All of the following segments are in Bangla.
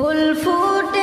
ফুল ফুটে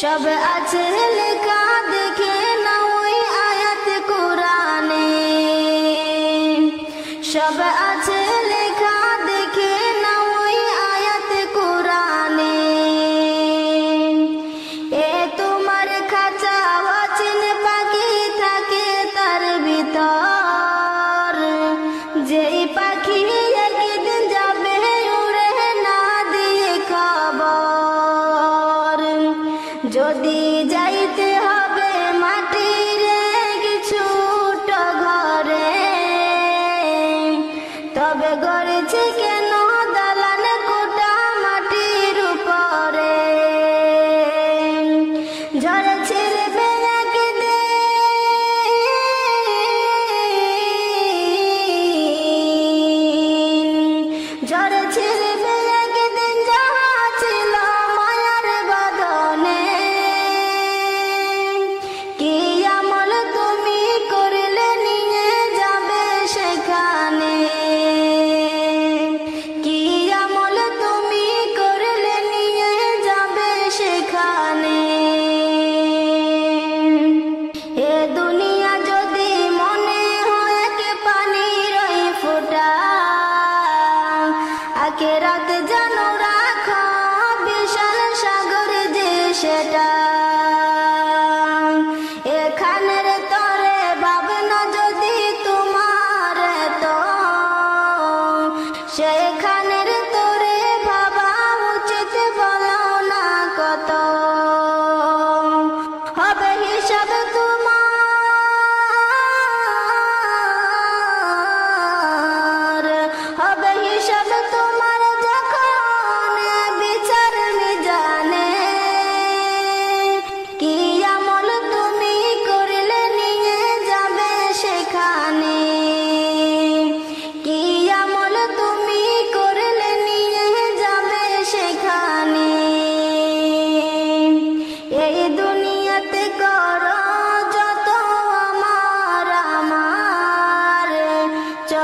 সব আছে লেখা দেখে না ওই আয়াত কোরআনে। সব যদি যাইতে হবে মাটির ঘরে তবে গড়েছে কে আজকে রাত জানো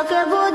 talk about